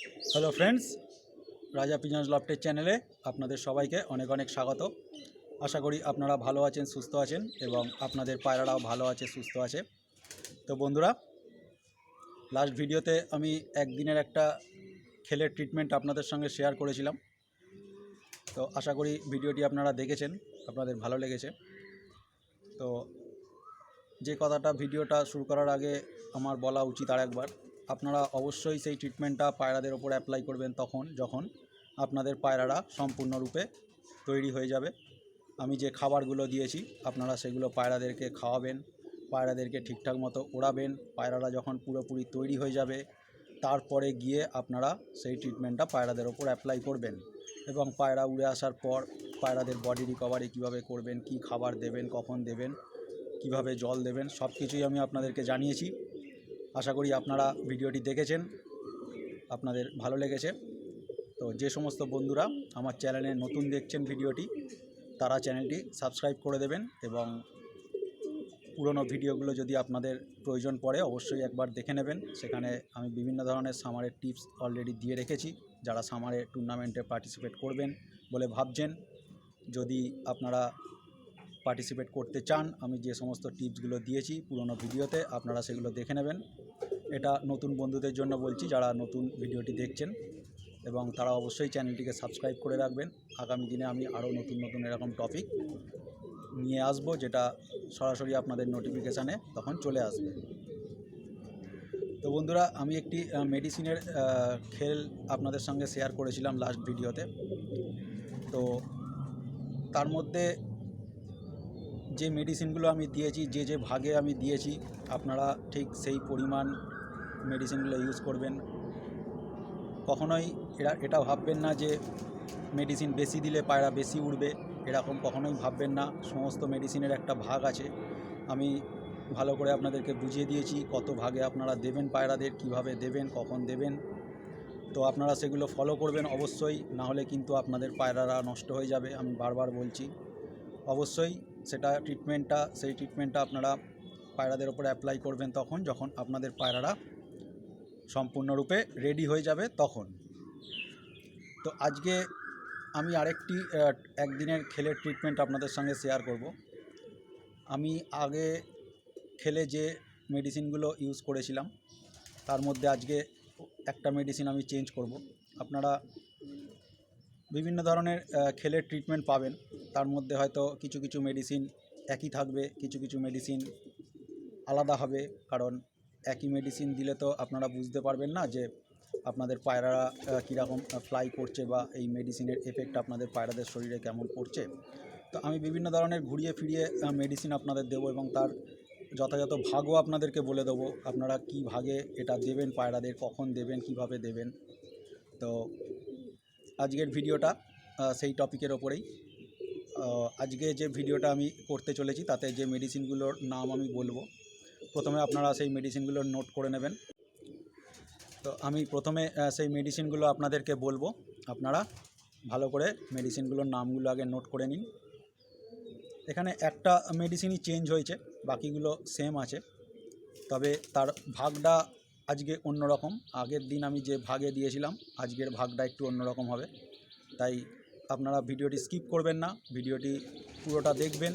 Hello friends Raja pigeons লফটের চ্যানেলে আপনাদের সবাইকে অনেক অনেক স্বাগত। আশা করি আপনারা ভালো আছেন, সুস্থ আছেন এবং আপনাদের পায়রারাও ভালো আছে, সুস্থ আছে। তো বন্ধুরা লাস্ট ভিডিওতে আমি একদিনের একটা খেলের ট্রিটমেন্ট আপনাদের সঙ্গে শেয়ার করেছিলাম। তো আশা করি ভিডিওটি আপনারা দেখেছেন, আপনাদের ভালো লেগেছে। তো যে কথাটা ভিডিওটা শুরু করার আগে আমার বলা উচিত আর একবার আপনারা অবশ্যই সেই ট্রিটমেন্টটা পায়রাদের ওপর অ্যাপ্লাই করবেন তখন, যখন আপনাদের পায়রারা সম্পূর্ণরূপে তৈরি হয়ে যাবে। আমি যে খাবারগুলো দিয়েছি, আপনারা সেগুলো পায়রাদেরকে খাওয়াবেন, পায়রাদেরকে ঠিকঠাক মতো ওড়াবেন, পায়রারা যখন পুরোপুরি তৈরি হয়ে যাবে, তারপরে গিয়ে আপনারা সেই ট্রিটমেন্টটা পায়রাদের ওপর অ্যাপ্লাই করবেন। এবং পায়রা উড়ে আসার পর পায়রাদের বডি রিকভারি কীভাবে করবেন, কি খাবার দেবেন, কখন দেবেন, কীভাবে জল দেবেন সব কিছুই আমি আপনাদেরকে জানিয়েছি। আশা করি আপনারা ভিডিওটি দেখেছেন। আপনাদের ভালো লেগেছে। তো যে সমস্ত বন্ধুরা আমার চ্যানেলে নতুন দেখছেন ভিডিওটি, তারা চ্যানেলটি সাবস্ক্রাইব করে দেবেন এবং পুরনো ভিডিওগুলো যদি আপনাদের প্রয়োজন পড়ে, অবশ্যই একবার দেখে নেবেন। সেখানে আমি বিভিন্ন ধরনের সামারের টিপস অলরেডি দিয়ে রেখেছি। যারা সামারে টুর্নামেন্টে পার্টিসিপেট করবেন বলে ভাবছেন, যদি আপনারা পার্টিসিপেট করতে চান, আমি যে সমস্ত টিপসগুলো দিয়েছি পুরনো ভিডিওতে, আপনারা সেগুলো দেখে নেবেন। এটা নতুন বন্ধুদের জন্য বলছি, যারা নতুন ভিডিওটি দেখছেন, এবং তারা অবশ্যই চ্যানেলটিকে সাবস্ক্রাইব করে রাখবেন। আগামী দিনে আমি আরও নতুন নতুন এরকম টপিক নিয়ে আসব, যেটা সরাসরি আপনাদের নোটিফিকেশানে তখন চলে আসবে। তো বন্ধুরা, আমি একটি মেডিসিনের খেল আপনাদের সঙ্গে শেয়ার করেছিলাম লাস্ট ভিডিওতে তো তার মধ্যে যে মেডিসিনগুলো আমি দিয়েছি, যে যে ভাগে আমি দিয়েছি, আপনারা ঠিক সেই পরিমাণ মেডিসিনগুলো ইউজ করবেন। কখনোই এরা, এটা ভাববেন না যে মেডিসিন বেশি দিলে পায়রা বেশি উড়বে, এরকম কখনোই ভাববেন না। সমস্ত মেডিসিনের একটা ভাগ আছে। আমি ভালো করে আপনাদেরকে বুঝিয়ে দিয়েছি কত ভাগে আপনারা দেবেন পায়রাদের, কীভাবে দেবেন, কখন দেবেন। তো আপনারা সেগুলো ফলো করবেন অবশ্যই না হলে কিন্তু আপনাদের পায়রারা নষ্ট হয়ে যাবে, আমি বারবার বলছি। অবশ্যই সেটা ট্রিটমেন্টটা সেই ট্রিটমেন্টটা আপনারা পায়রাদের ওপর অ্যাপ্লাই করবেন তখন, যখন আপনাদের পায়রারা সম্পূর্ণরূপে রেডি হয়ে যাবে তখন। তো আজকে আমি আরেকটি একদিনের খেলের ট্রিটমেন্ট আপনাদের সঙ্গে শেয়ার করব। আমি আগে খেলে যে মেডিসিনগুলো ইউজ করেছিলাম, তার মধ্যে আজকে একটা মেডিসিন আমি চেঞ্জ করব। আপনারা বিভিন্ন ধরনের খেলের ট্রিটমেন্ট পাবেন। তার মধ্যে হয়তো কিছু কিছু মেডিসিন একই থাকবে, কিছু কিছু মেডিসিন আলাদা হবে। কারণ একই মেডিসিন দিলে তো আপনারা বুঝতে পারবেন না যে আপনাদের পায়রারা কীরকম ফ্লাই করছে বা এই মেডিসিনের এফেক্ট আপনাদের পায়রাদের শরীরে কেমন পড়ছে তো আমি বিভিন্ন ধরনের ঘুরিয়ে ফিরিয়ে মেডিসিন আপনাদের দেবো এবং তার যথাযথ ভাগও আপনাদেরকে বলে দেবো। আপনারা কি ভাগে এটা দেবেন, পায়রাদের কখন দেবেন, কীভাবে দেবেন? তো আজকের ভিডিওটা সেই টপিকের ওপরেই। আজকে যে ভিডিওটা আমি করতে চলেছি, তাতে যে মেডিসিনগুলোর নাম আমি বলব, প্রথমে আপনারা সেই মেডিসিনগুলো নোট করে নেবেন। তো আমি প্রথমে সেই মেডিসিনগুলো আপনাদেরকে বলব। আপনারা ভালো করে মেডিসিনগুলোর নামগুলো আগে নোট করে নিন। এখানে একটা মেডিসিনই চেঞ্জ হয়েছে, বাকিগুলো সেম আছে। তবে তার ভাগটা আজকে অন্যরকম। আগের দিন আমি যে ভাগে দিয়েছিলাম, আজকের ভাগটা একটু অন্যরকম হবে। তাই আপনারা ভিডিওটি স্কিপ করবেন না, ভিডিওটি পুরোটা দেখবেন,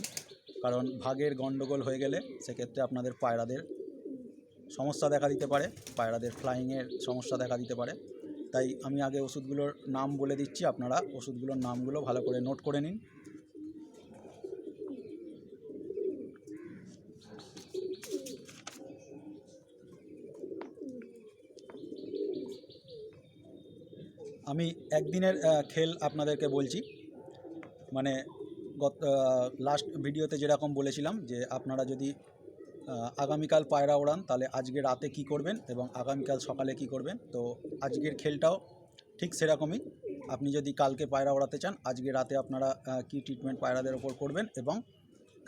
কারণ ভাগের গন্ডগোল হয়ে গেলে সেক্ষেত্রে আপনাদের পায়রাদের সমস্যা দেখা দিতে পারে, পায়রাদের ফ্লাইংয়ের সমস্যা দেখা দিতে পারে। তাই আমি আগে ওষুধগুলোর নাম বলে দিচ্ছি, আপনারা ওষুধগুলোর নামগুলো ভালো করে নোট করে নিন। আমি একদিনের খেল আপনাদেরকে বলছি। মানে গত লাস্ট ভিডিওতে যেরকম বলেছিলাম যে, আপনারা যদি আগামীকাল পায়রা ওড়ান, তাহলে আজকে রাতে কি করবেন এবং আগামীকাল সকালে কি করবেন? তো আজকের খেলটাও ঠিক সেরকমই। আপনি যদি কালকে পায়রা ওড়াতে চান, আজকে রাতে আপনারা কি ট্রিটমেন্ট পায়রাদের ওপর করবেন এবং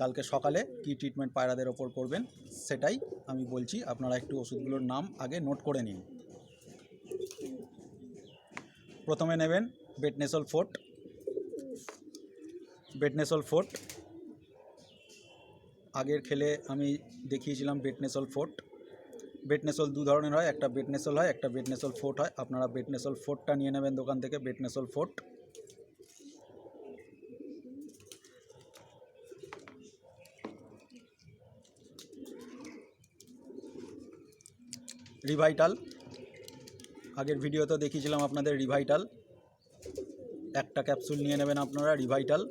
কালকে সকালে কি ট্রিটমেন্ট পায়রাদের ওপর করবেন, সেটাই আমি বলছি। আপনারা একটু ওষুধগুলোর নাম আগে নোট করে নিন। প্রথমে নেবেন বেটনেসল ফোর্ট। বেটনেসল ফোর্ট। আগের খেলে আমি দেখিয়েছিলাম বেটনেসল ফোর্ট। বেটনেসল দু ধরনের হয়, একটা বেটনেসল হয়, একটা বেটনেসল ফোর্ট হয়। আপনারা বেটনেসল ফোর্টটা নিয়ে নেবেন দোকান থেকে, বেটনেসল ফোর্ট। রিভাইটাল। আগের ভিডিওতে দেখিয়েছিলাম আপনাদের রিভাইটাল একটা ক্যাপসুল নিয়ে নেবেন আপনারা রিভাইটাল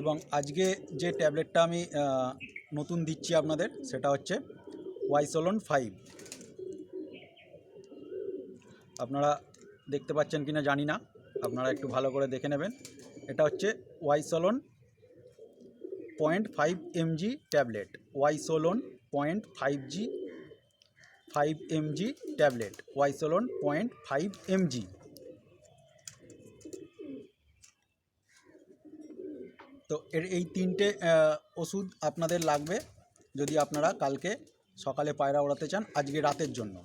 এবং আজকে যে ট্যাবলেটটা আমি নতুন দিচ্ছি আপনাদের, সেটা হচ্ছে ওয়াইসোলন ফাইভ আপনারা দেখতে পাচ্ছেন কিনা জানি না, আপনারা একটু ভালো করে দেখে নেবেন। এটা হচ্ছে Wysolone point five MG tablet. Wysolone point five G, five MG tablet. Wysolone point five MG. তো এর এই তিনটে ওষুধ আপনাদের লাগবে যদি আপনারা কালকে সকালে পায়রা ওড়াতে চান, আজকে রাতের জন্য।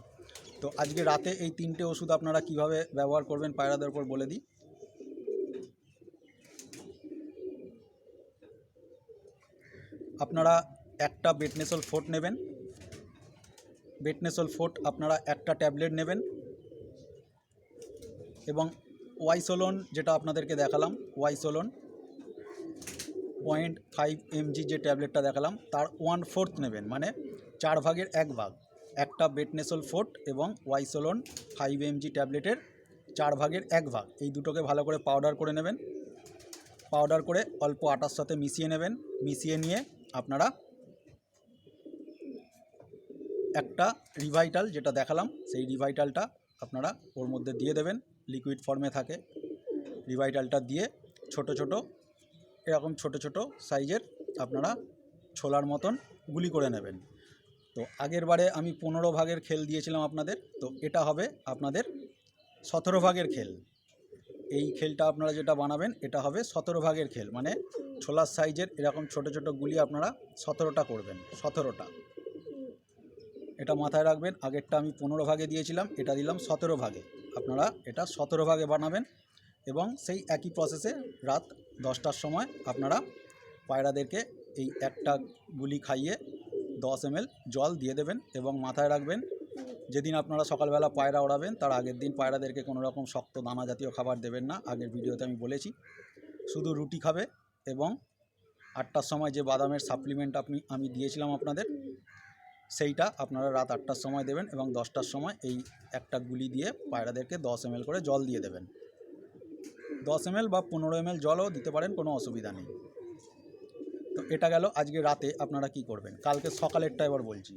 তো আজকে রাতে এই তিনটে ওষুধ আপনারা কীভাবে ব্যবহার করবেন পায়রাদের উপর বলে দিই। আপনারা একটা বেটনেসল ফোর্ট নেবেন। বেটনেসল ফোর্ট আপনারা একটা ট্যাবলেট নেবেন। এবং ওয়াইসোলন যেটা আপনাদেরকে দেখালাম, ওয়াইসোলন পয়েন্ট ফাইভ এমজি যে ট্যাবলেটটা দেখালাম, তার ওয়ান ফোর্থ নেবেন মানে চার ভাগের এক ভাগ। একটা বেটনেসল ফোর্ট এবং ওয়াইসোলন ফাইভ এমজি ট্যাবলেটের চার ভাগের এক ভাগ। এই দুটোকে ভালো করে পাউডার করে নেবেন। পাউডার করে অল্প আটার সাথে মিশিয়ে নেবেন। মিশিয়ে নিয়ে আপনারা একটা রিভাইটাল যেটা দেখালাম, সেই রিভাইটালটা আপনারা ওর মধ্যে দিয়ে দেবেন লিকুইড ফর্মে থাকে। রিভাইটালটা দিয়ে ছোট ছোট, এরকম ছোট ছোট সাইজের আপনারা ছোলার মতন গুলি করে নেবেন। তো আগের বারে আমি পনেরো ভাগের খেল দিয়েছিলাম আপনাদের, তো এটা হবে আপনাদের সতেরো ভাগের খেল। এই খেলটা আপনারা যেটা বানাবেন, এটা হবে সতেরো ভাগের খেল মানে ছোলার সাইজের এরকম ছোট ছোট গুলি আপনারা সতেরোটা করবেন, সতেরোটা। এটা মাথায় রাখবেন, আগেরটা আমি পনেরো ভাগে দিয়েছিলাম, এটা দিলাম সতেরো ভাগে। আপনারা এটা সতেরো ভাগে বানাবেন এবং সেই একই প্রসেসে রাত দশটার সময় আপনারা পায়রাদেরকে এই একটা গুলি খাইয়ে দশ এম জল দিয়ে দেবেন এবং মাথায় রাখবেন, যেদিন আপনারা সকালবেলা পায়রা ওড়াবেন, তার আগের দিন পায়রাদেরকে কোনো রকম শক্ত দানা জাতীয় খাবার দেবেন না। আগের ভিডিওতে আমি বলেছি, শুধু রুটি খাবে এবং আটটার সময় যে বাদামের সাপ্লিমেন্ট আপনি, আমি দিয়েছিলাম আপনাদের, সেইটা আপনারা রাত আটটার সময় দেবেন এবং দশটার সময় এই একটা গুলি দিয়ে পায়রাদেরকে দশ এম করে জল দিয়ে দেবেন। দশ এম বা পনেরো এম জলও দিতে পারেন, কোনো অসুবিধা নেই। তো এটা গেল আজকে রাতে আপনারা কি করবেন? কালকে সকালেরটা এবার বলছি।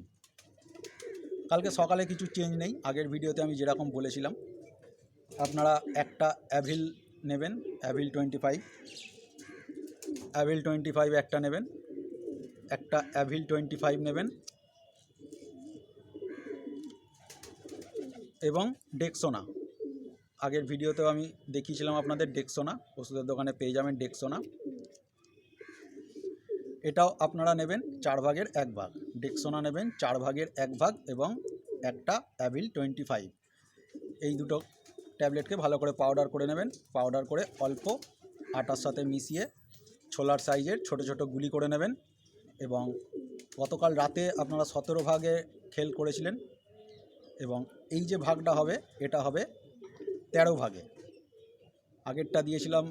কালকে সকালে কিছু চেঞ্জ নেই, আগের ভিডিওতে আমি যেরকম বলেছিলাম, আপনারা একটা অ্যাভিল নেবেন Avil twenty five Avil twenty five একটা নেবেন। একটা অ্যাভিল টোয়েন্টি ফাইভ নেবেন। এবং ডেক্সোনা আগের ভিডিওতেও আমি দেখিয়েছিলাম আপনাদের ডেক্সোনা ওষুধের দোকানে পেয়ে যাবেন ডেক্সোনা এটাও আপনারা নেবেন চার ভাগের এক ভাগ। ডেক্সোনা নেবেন চার ভাগের এক ভাগ এবং একটা অ্যাভিল টোয়েন্টি ফাইভ এই দুটো ট্যাবলেটকে ভালো করে পাউডার করে নেবেন। পাউডার করে অল্প আটার সাথে মিশিয়ে ছোলার সাইজের ছোট ছোট গুলি করে নেবেন এবং গতকাল রাতে আপনারা সতেরো ভাগে খেল করেছিলেন এবং এই যে ভাগটা হবে, এটা হবে তেরো ভাগে। আগেরটা দিয়েছিলাম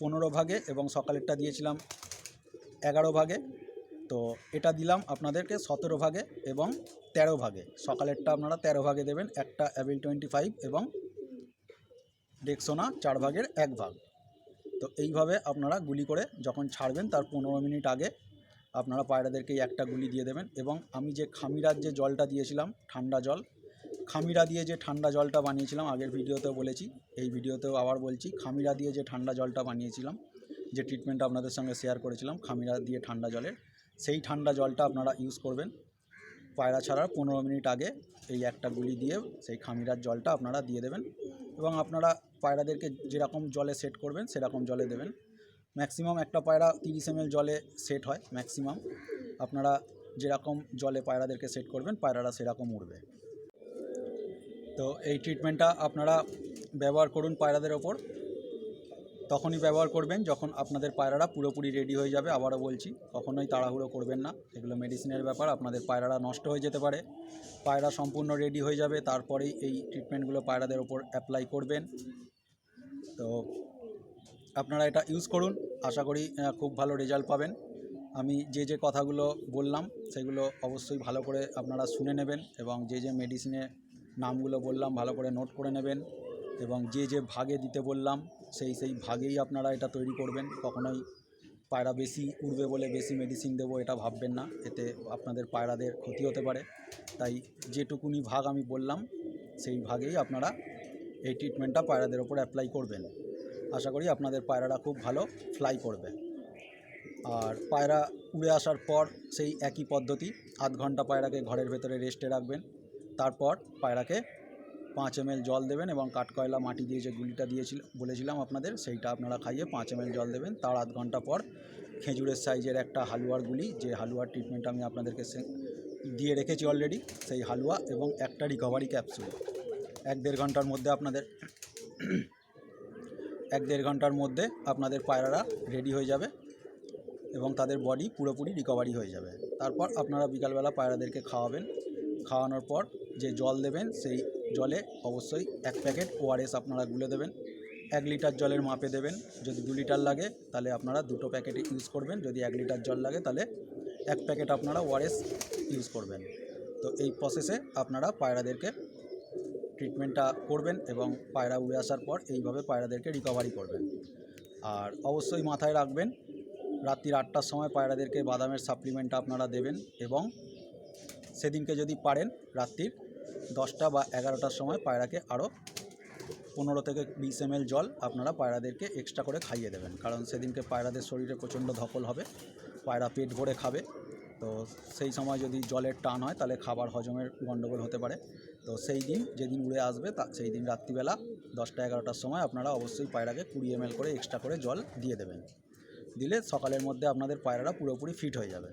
পনেরো ভাগে এবং সকালেরটা দিয়েছিলাম এগারো ভাগে। তো এটা দিলাম আপনাদেরকে সতেরো ভাগে এবং তেরো ভাগে। সকালেরটা আপনারা তেরো ভাগে দেবেন, একটা অ্যাভিল টোয়েন্টি ফাইভ এবং ডেক্সোনা চার ভাগের এক ভাগ। তো এইভাবে আপনারা গুলি করে যখন ছাড়বেন, তার পনেরো মিনিট আগে আপনারা পায়রাদেরকে একটা গুলি দিয়ে দেবেন এবং আমি যে খামিরার যে জলটা দিয়েছিলাম, ঠান্ডা জল, খামিরা দিয়ে যে ঠান্ডা জলটা বানিয়েছিলাম, আগের ভিডিওতেও বলেছি, এই ভিডিওতেও আবার বলছি, খামিরা দিয়ে যে ঠান্ডা জলটা বানিয়েছিলাম, যে ট্রিটমেন্ট আপনাদের সঙ্গে শেয়ার করেছিলাম, খামিরা দিয়ে ঠান্ডা জলের, সেই ঠান্ডা জলটা আপনারা ইউজ করবেন। পায়রা ছাড়ার পনেরো মিনিট আগে এই একটা গুলি দিয়ে সেই খামিরার জলটা আপনারা দিয়ে দেবেন এবং আপনারা পায়রাদেরকে যেরকম জলে সেট করবেন, সেরকম জলে দেবেন। ম্যাক্সিমাম একটা পায়রা তিরিশ এম জলে সেট হয় ম্যাক্সিমাম আপনারা যেরকম জলে পায়রাদেরকে সেট করবেন, পায়রারা সেরকম উঠবে তো এই ট্রিটমেন্টটা আপনারা ব্যবহার করুন পায়রাদের ওপর। তখনই ব্যবহার করবেন যখন আপনাদের পায়রাটা পুরোপুরি রেডি হয়ে যাবে, আবারও বলছি, কখনোই তাড়াহুড়ো করবেন না। এগুলো মেডিসিনের ব্যাপার, আপনাদের পায়রাটা নষ্ট হয়ে যেতে পারে। পায়রা সম্পূর্ণ রেডি হয়ে যাবে, তারপরেই এই ট্রিটমেন্টগুলো পায়রাদের ওপর অ্যাপ্লাই করবেন। তো আপনারা এটা ইউজ করুন। আশা করি খুব ভালো রেজাল্ট পাবেন। আমি যে যে কথাগুলো বললাম, সেগুলো অবশ্যই ভালো করে আপনারা শুনে নেবেন এবং যে যে মেডিসিনের নামগুলো বললাম, ভালো করে নোট করে নেবেন এবং যে যে ভাগে দিতে বললাম, সেই সেই ভাগেই আপনারা এটা তৈরি করবেন। কখনোই পায়রা বেশি উড়বে বলে বেশি মেডিসিন দেবো এটা ভাববেন না। এতে আপনাদের পায়রাদের ক্ষতি হতে পারে। তাই যেটুকুনি ভাগ আমি বললাম, সেই ভাগেই আপনারা এই ট্রিটমেন্টটা পায়রাদের ওপর অ্যাপ্লাই করবেন। আশা করি আপনাদের পায়রাটা খুব ভালো ফ্লাই করবে। আর পায়রা উড়ে আসার পর সেই একই পদ্ধতি, আধ ঘণ্টা পায়রাকে ঘরের ভেতরে রেস্টে রাখবেন। তারপর পায়রাকে পাঁচ এম জল দেবেন এবং কাঠকয়লা মাটি দিয়ে যে গুলিটা দিয়েছিল, বলেছিলাম আপনাদের, সেইটা আপনারা খাইয়ে পাঁচ এম জল দেবেন। তার আধ ঘণ্টা পর খেজুরের সাইজের একটা হালুয়ার গুলি, যে হালুয়ার ট্রিটমেন্ট আমি আপনাদেরকে দিয়ে রেখেছি অলরেডি সেই হালুয়া এবং একটা রিকভারি ক্যাপসুল এক দেড় ঘণ্টার মধ্যে আপনাদের, এক দেড় ঘণ্টার মধ্যে আপনাদের পায়রারা রেডি হয়ে যাবে এবং তাদের বডি পুরোপুরি রিকভারি হয়ে যাবে। তারপর আপনারা বিকালবেলা পায়রাদেরকে খাওয়াবেন। খাওয়ানোর পর যে জল দেবেন, সেই জলে অবশ্যই এক প্যাকেট ওআরএস আপনারা গুলে দেবেন। এক লিটার জলের মাপে দেবেন। যদি দু লিটার লাগে, তাহলে আপনারা দুটো প্যাকেট ইউজ করবেন। যদি এক লিটার জল লাগে, তাহলে এক প্যাকেট আপনারা ওআরএস ইউজ করবেন। তো এই প্রসেসে আপনারা পায়রাদেরকে ট্রিটমেন্টটা করবেন এবং পায়রা উড়ে আসার পর এইভাবে পায়রাদেরকে রিকভারি করবেন। আর অবশ্যই মাথায় রাখবেন, রাত্রির আটটার সময় পায়রাদেরকে বাদামের সাপ্লিমেন্টটা আপনারা দেবেন এবং সেদিনকে যদি পারেন, রাত্রির দশটা বা এগারোটার সময় পায়রাকে আরও পনেরো থেকে বিশ এম জল আপনারা পায়রাদেরকে এক্সট্রা করে খাইয়ে দেবেন। কারণ সেদিনকে পায়রাদের শরীরে প্রচণ্ড ধকল হবে, পায়রা পেট ভরে খাবে। তো সেই সময় যদি জলের টান হয়, তাহলে খাবার হজমের গণ্ডগোল হতে পারে। তো সেই দিন যেদিন উড়ে আসবে তা সেই দিন রাত্রিবেলা দশটা এগারোটার সময় আপনারা অবশ্যই পায়রাকে কুড়ি এম করে এক্সট্রা করে জল দিয়ে দেবেন। দিলে সকালের মধ্যে আপনাদের পায়রাটা পুরোপুরি ফিট হয়ে যাবে।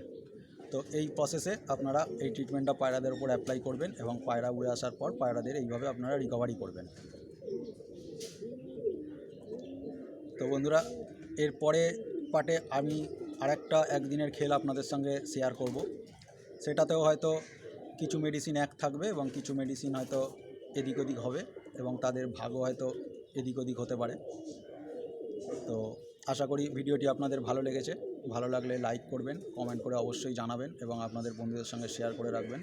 তো এই প্রসেসে আপনারা এই ট্রিটমেন্টটা পায়রাদের উপর অ্যাপ্লাই করবেন এবং পায়রা উড়ে আসার পর পায়রাদের এইভাবে আপনারা রিকভারি করবেন। তো বন্ধুরা এরপরে পার্টে আমি আরেকটা একদিনের খেল আপনাদের সঙ্গে শেয়ার করব। সেটাতেও হয়তো কিছু মেডিসিন এক থাকবে এবং কিছু মেডিসিন হয়তো এদিক ওদিক হবে এবং তাদের ভাগও হয়তো এদিক ওদিক হতে পারে। তো আশা করি ভিডিওটি আপনাদের ভালো লেগেছে। ভালো লাগলে লাইক করবেন কমেন্ট করে অবশ্যই জানাবেন এবং আপনাদের বন্ধুদের সঙ্গে শেয়ার করে রাখবেন।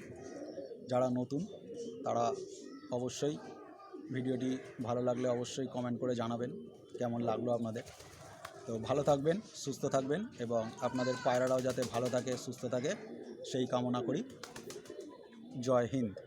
যারা নতুন, তারা অবশ্যই ভিডিওটি ভালো লাগলে অবশ্যই কমেন্ট করে জানাবেন কেমন লাগল আপনাদের। তো ভালো থাকবেন, সুস্থ থাকবেন এবং আপনাদের পায়রারাও যাতে ভালো থাকে, সুস্থ থাকে, সেই কামনা করি। জয় হিন্দ।